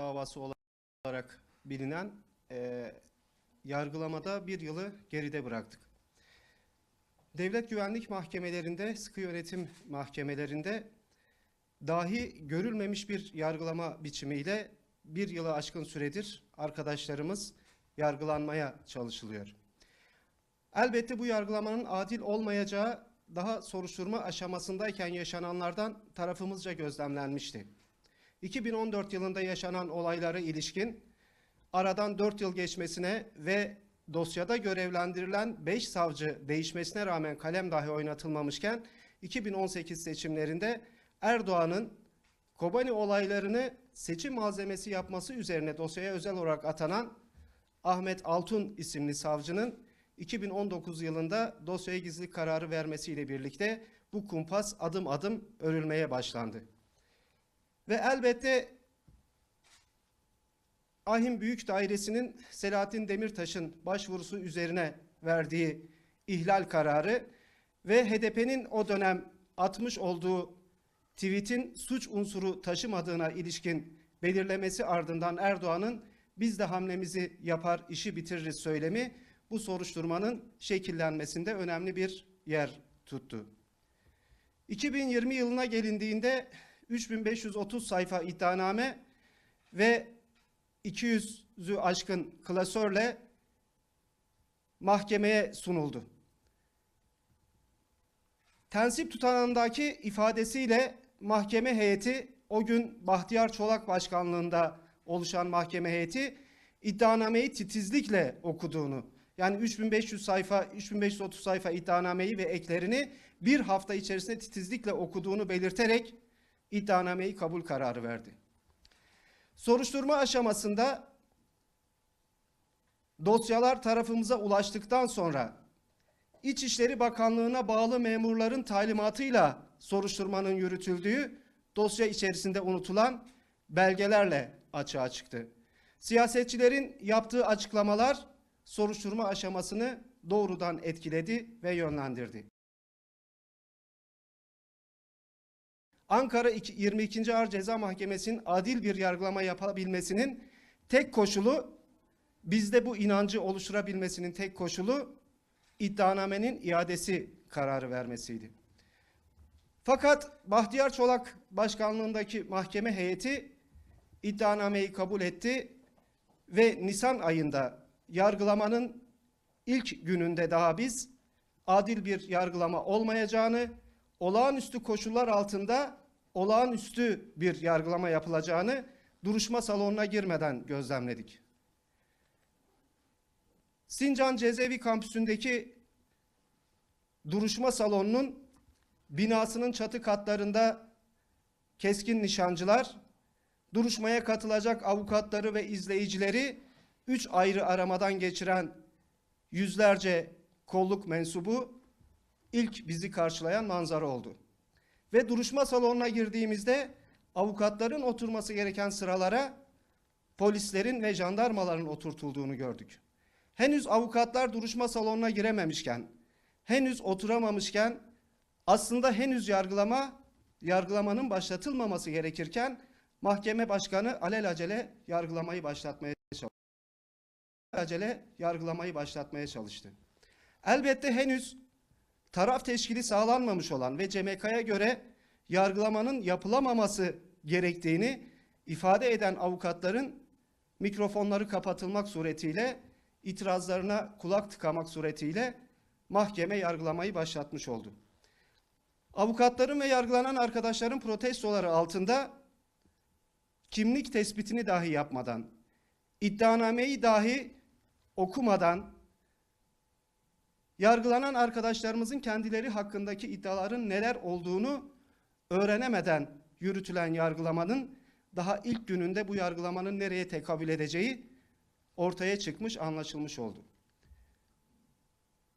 davası olarak bilinen e, yargılamada bir yılı geride bıraktık. Devlet güvenlik mahkemelerinde, sıkı yönetim mahkemelerinde dahi görülmemiş bir yargılama biçimiyle bir yılı aşkın süredir arkadaşlarımız yargılanmaya çalışılıyor. Elbette bu yargılamanın adil olmayacağı daha soruşturma aşamasındayken yaşananlardan tarafımızca gözlemlenmişti. 2014 yılında yaşanan olaylara ilişkin aradan 4 yıl geçmesine ve dosyada görevlendirilen 5 savcı değişmesine rağmen kalem dahi oynatılmamışken 2018 seçimlerinde Erdoğan'ın Kobani olaylarını seçim malzemesi yapması üzerine dosyaya özel olarak atanan Ahmet Altun isimli savcının 2019 yılında dosyaya gizlilik kararı vermesiyle birlikte bu kumpas adım adım örülmeye başlandı. Ve elbette Ahim Büyük Dairesi'nin Selahattin Demirtaş'ın başvurusu üzerine verdiği ihlal kararı ve HDP'nin o dönem atmış olduğu tweet'in suç unsuru taşımadığına ilişkin belirlemesi ardından Erdoğan'ın biz de hamlemizi yapar, işi bitiririz söylemi bu soruşturmanın şekillenmesinde önemli bir yer tuttu. 2020 yılına gelindiğinde 3530 sayfa iddianame ve 200'ü aşkın klasörle mahkemeye sunuldu. Tensip tutanağındaki ifadesiyle mahkeme heyeti o gün Bahtiyar Çolak başkanlığında oluşan mahkeme heyeti iddianameyi titizlikle okuduğunu yani 3500 sayfa 3530 sayfa iddianameyi ve eklerini bir hafta içerisinde titizlikle okuduğunu belirterek iddianameyi kabul kararı verdi. Soruşturma aşamasında dosyalar tarafımıza ulaştıktan sonra İçişleri Bakanlığı'na bağlı memurların talimatıyla soruşturmanın yürütüldüğü dosya içerisinde unutulan belgelerle açığa çıktı. Siyasetçilerin yaptığı açıklamalar soruşturma aşamasını doğrudan etkiledi ve yönlendirdi. Ankara 22. Ağır Ceza Mahkemesi'nin adil bir yargılama yapabilmesinin tek koşulu bizde bu inancı oluşturabilmesinin tek koşulu iddianamenin iadesi kararı vermesiydi. Fakat Bahtiyar Çolak başkanlığındaki mahkeme heyeti iddianameyi kabul etti ve Nisan ayında yargılamanın ilk gününde daha biz adil bir yargılama olmayacağını, olağanüstü koşullar altında olağanüstü bir yargılama yapılacağını duruşma salonuna girmeden gözlemledik. Sincan Cezaevi Kampüsü'ndeki duruşma salonunun binasının çatı katlarında keskin nişancılar, duruşmaya katılacak avukatları ve izleyicileri üç ayrı aramadan geçiren yüzlerce kolluk mensubu ilk bizi karşılayan manzara oldu. Ve duruşma salonuna girdiğimizde avukatların oturması gereken sıralara polislerin ve jandarmaların oturtulduğunu gördük. Henüz avukatlar duruşma salonuna girememişken, henüz oturamamışken aslında henüz yargılama yargılamanın başlatılmaması gerekirken mahkeme başkanı alelacele yargılamayı başlatmaya çalıştı. Acele yargılamayı başlatmaya çalıştı. Elbette henüz taraf teşkili sağlanmamış olan ve CMK'ya göre yargılamanın yapılamaması gerektiğini ifade eden avukatların mikrofonları kapatılmak suretiyle itirazlarına kulak tıkamak suretiyle mahkeme yargılamayı başlatmış oldu. Avukatların ve yargılanan arkadaşların protestoları altında kimlik tespitini dahi yapmadan, iddianameyi dahi okumadan, yargılanan arkadaşlarımızın kendileri hakkındaki iddiaların neler olduğunu öğrenemeden yürütülen yargılamanın daha ilk gününde bu yargılamanın nereye tekabül edeceği ortaya çıkmış, anlaşılmış oldu.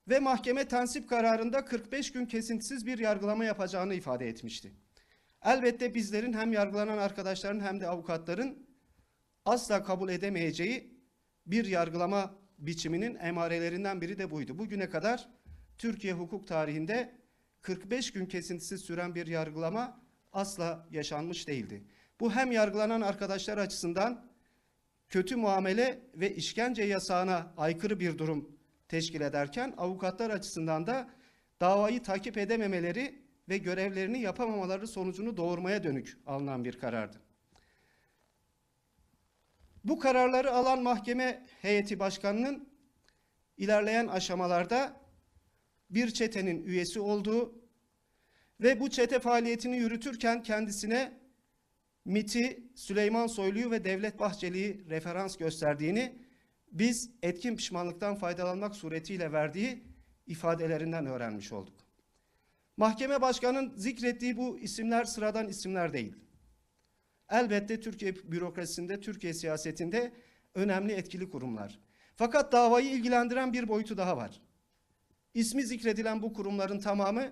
Ve mahkeme tensip kararında 45 gün kesintisiz bir yargılama yapacağını ifade etmişti. Elbette bizlerin hem yargılanan arkadaşların hem de avukatların asla kabul edemeyeceği bir yargılama biçiminin emarelerinden biri de buydu. Bugüne kadar Türkiye hukuk tarihinde 45 gün kesintisiz süren bir yargılama asla yaşanmış değildi. Bu hem yargılanan arkadaşlar açısından kötü muamele ve işkence yasağına aykırı bir durum teşkil ederken avukatlar açısından da davayı takip edememeleri ve görevlerini yapamamaları sonucunu doğurmaya dönük alınan bir karardı. Bu kararları alan mahkeme heyeti başkanının ilerleyen aşamalarda bir çetenin üyesi olduğu ve bu çete faaliyetini yürütürken kendisine MIT'i, Süleyman Soylu'yu ve Devlet Bahçeli'yi referans gösterdiğini biz etkin pişmanlıktan faydalanmak suretiyle verdiği ifadelerinden öğrenmiş olduk. Mahkeme başkanının zikrettiği bu isimler sıradan isimler değil. Elbette Türkiye bürokrasisinde, Türkiye siyasetinde önemli etkili kurumlar. Fakat davayı ilgilendiren bir boyutu daha var. İsmi zikredilen bu kurumların tamamı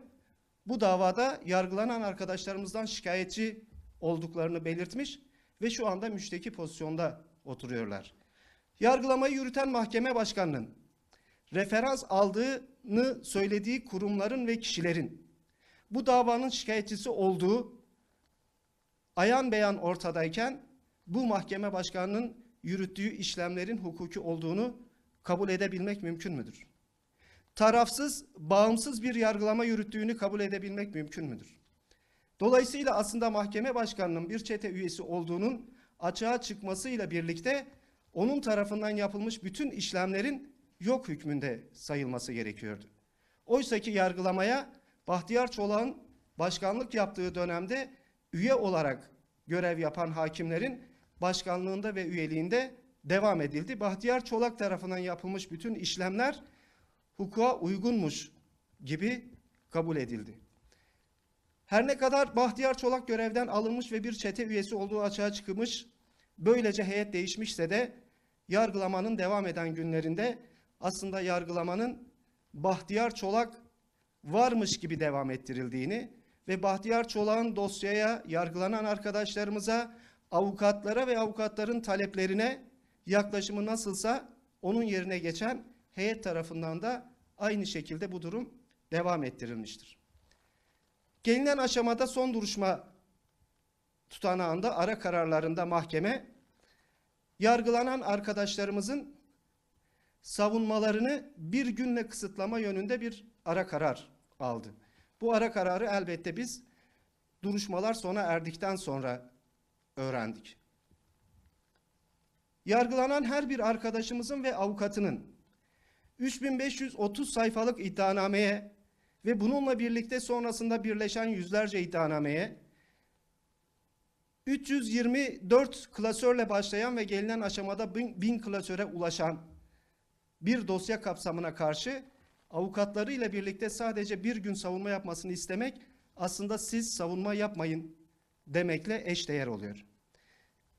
bu davada yargılanan arkadaşlarımızdan şikayetçi olduklarını belirtmiş ve şu anda müşteki pozisyonda oturuyorlar. Yargılamayı yürüten mahkeme başkanının referans aldığını söylediği kurumların ve kişilerin bu davanın şikayetçisi olduğu ayan beyan ortadayken bu mahkeme başkanının yürüttüğü işlemlerin hukuki olduğunu kabul edebilmek mümkün müdür? Tarafsız, bağımsız bir yargılama yürüttüğünü kabul edebilmek mümkün müdür? Dolayısıyla aslında mahkeme başkanının bir çete üyesi olduğunun açığa çıkmasıyla birlikte onun tarafından yapılmış bütün işlemlerin yok hükmünde sayılması gerekiyordu. Oysa ki yargılamaya Bahtiyar Çolak'ın başkanlık yaptığı dönemde üye olarak görev yapan hakimlerin başkanlığında ve üyeliğinde devam edildi. Bahtiyar Çolak tarafından yapılmış bütün işlemler hukuka uygunmuş gibi kabul edildi. Her ne kadar Bahtiyar Çolak görevden alınmış ve bir çete üyesi olduğu açığa çıkmış, böylece heyet değişmişse de yargılamanın devam eden günlerinde aslında yargılamanın Bahtiyar Çolak varmış gibi devam ettirildiğini ve Bahtiyar Çolak'ın dosyaya yargılanan arkadaşlarımıza, avukatlara ve avukatların taleplerine yaklaşımı nasılsa onun yerine geçen heyet tarafından da aynı şekilde bu durum devam ettirilmiştir. Gelinen aşamada son duruşma tutanağında ara kararlarında mahkeme yargılanan arkadaşlarımızın savunmalarını bir günle kısıtlama yönünde bir ara karar aldı. Bu ara kararı elbette biz duruşmalar sona erdikten sonra öğrendik. Yargılanan her bir arkadaşımızın ve avukatının 3530 sayfalık iddianameye ve bununla birlikte sonrasında birleşen yüzlerce iddianameye 324 klasörle başlayan ve gelinen aşamada 1000 klasöre ulaşan bir dosya kapsamına karşı avukatlarıyla birlikte sadece bir gün savunma yapmasını istemek aslında siz savunma yapmayın demekle eşdeğer oluyor.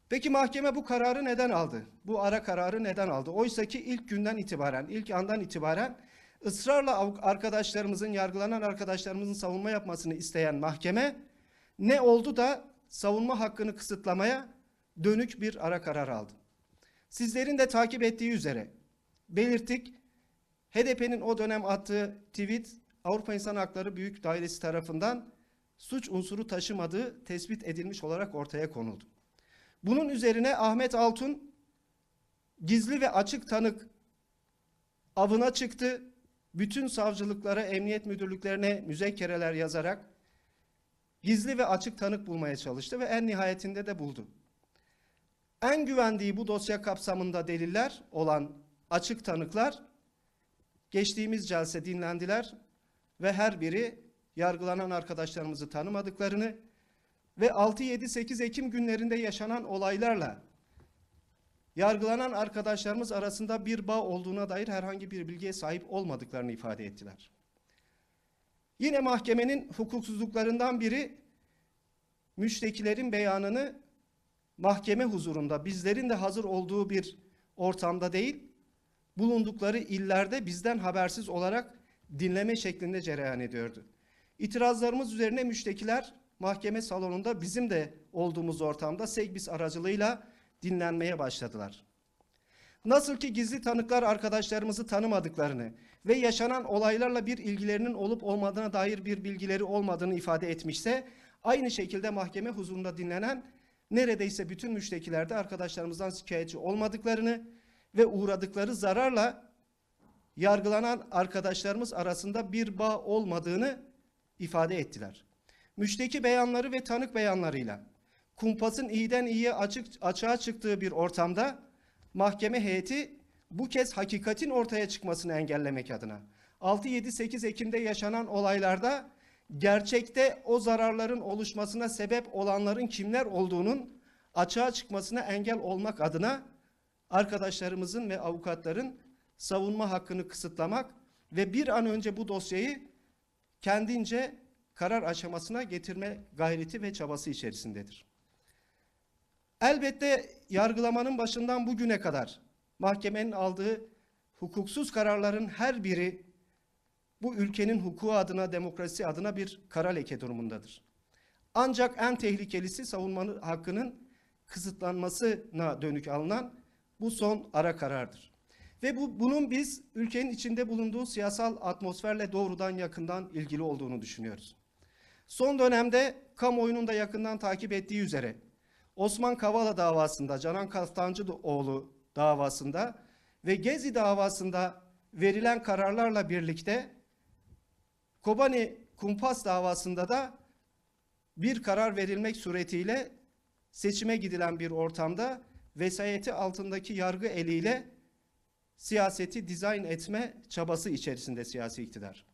Peki mahkeme bu kararı neden aldı? Bu ara kararı neden aldı? Oysa ki ilk günden itibaren, ilk andan itibaren ısrarla arkadaşlarımızın, yargılanan arkadaşlarımızın savunma yapmasını isteyen mahkeme ne oldu da savunma hakkını kısıtlamaya dönük bir ara karar aldı. Sizlerin de takip ettiği üzere belirttik. HDP'nin o dönem attığı tweet Avrupa İnsan Hakları Büyük Dairesi tarafından suç unsuru taşımadığı tespit edilmiş olarak ortaya konuldu. Bunun üzerine Ahmet Altun gizli ve açık tanık avına çıktı. Bütün savcılıklara, emniyet müdürlüklerine müzekkereler yazarak gizli ve açık tanık bulmaya çalıştı ve en nihayetinde de buldu. En güvendiği bu dosya kapsamında deliller olan açık tanıklar geçtiğimiz celse dinlendiler ve her biri yargılanan arkadaşlarımızı tanımadıklarını ve 6-7-8 Ekim günlerinde yaşanan olaylarla yargılanan arkadaşlarımız arasında bir bağ olduğuna dair herhangi bir bilgiye sahip olmadıklarını ifade ettiler. Yine mahkemenin hukuksuzluklarından biri müştekilerin beyanını mahkeme huzurunda bizlerin de hazır olduğu bir ortamda değil, bulundukları illerde bizden habersiz olarak dinleme şeklinde cereyan ediyordu. İtirazlarımız üzerine müştekiler mahkeme salonunda bizim de olduğumuz ortamda Segbis aracılığıyla dinlenmeye başladılar. Nasıl ki gizli tanıklar arkadaşlarımızı tanımadıklarını ve yaşanan olaylarla bir ilgilerinin olup olmadığına dair bir bilgileri olmadığını ifade etmişse, aynı şekilde mahkeme huzurunda dinlenen neredeyse bütün müştekilerde arkadaşlarımızdan şikayetçi olmadıklarını ve uğradıkları zararla yargılanan arkadaşlarımız arasında bir bağ olmadığını ifade ettiler. Müşteki beyanları ve tanık beyanlarıyla kumpasın iyiden iyiye açık, açığa çıktığı bir ortamda mahkeme heyeti bu kez hakikatin ortaya çıkmasını engellemek adına 6-7-8 Ekim'de yaşanan olaylarda gerçekte o zararların oluşmasına sebep olanların kimler olduğunun açığa çıkmasına engel olmak adına arkadaşlarımızın ve avukatların savunma hakkını kısıtlamak ve bir an önce bu dosyayı kendince karar aşamasına getirme gayreti ve çabası içerisindedir. Elbette yargılamanın başından bugüne kadar mahkemenin aldığı hukuksuz kararların her biri bu ülkenin hukuku adına, demokrasi adına bir kara leke durumundadır. Ancak en tehlikelisi savunmanın hakkının kısıtlanmasına dönük alınan bu son ara karardır. Ve bu, bunun biz ülkenin içinde bulunduğu siyasal atmosferle doğrudan yakından ilgili olduğunu düşünüyoruz. Son dönemde kamuoyunun da yakından takip ettiği üzere Osman Kavala davasında, Canan Kaftancıoğlu davasında ve Gezi davasında verilen kararlarla birlikte Kobani Kumpas davasında da bir karar verilmek suretiyle seçime gidilen bir ortamda vesayeti altındaki yargı eliyle siyaseti dizayn etme çabası içerisinde siyasi iktidar.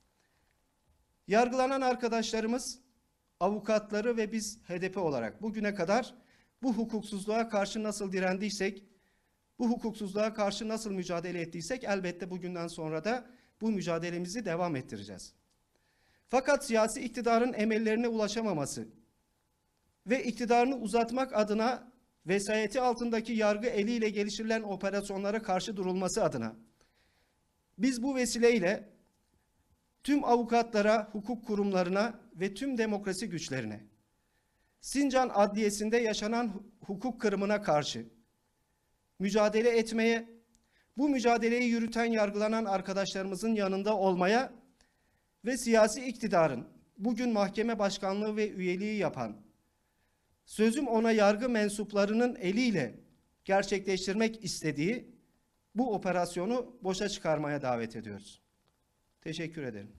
Yargılanan arkadaşlarımız, avukatları ve biz HDP olarak bugüne kadar bu hukuksuzluğa karşı nasıl direndiysek, bu hukuksuzluğa karşı nasıl mücadele ettiysek elbette bugünden sonra da bu mücadelemizi devam ettireceğiz. Fakat siyasi iktidarın emellerine ulaşamaması ve iktidarını uzatmak adına vesayeti altındaki yargı eliyle geliştirilen operasyonlara karşı durulması adına. Biz bu vesileyle tüm avukatlara, hukuk kurumlarına ve tüm demokrasi güçlerine Sincan Adliyesi'nde yaşanan hukuk kırımına karşı mücadele etmeye, bu mücadeleyi yürüten yargılanan arkadaşlarımızın yanında olmaya ve siyasi iktidarın bugün mahkeme başkanlığı ve üyeliği yapan, sözüm ona yargı mensuplarının eliyle gerçekleştirmek istediği bu operasyonu boşa çıkarmaya davet ediyoruz. Teşekkür ederim.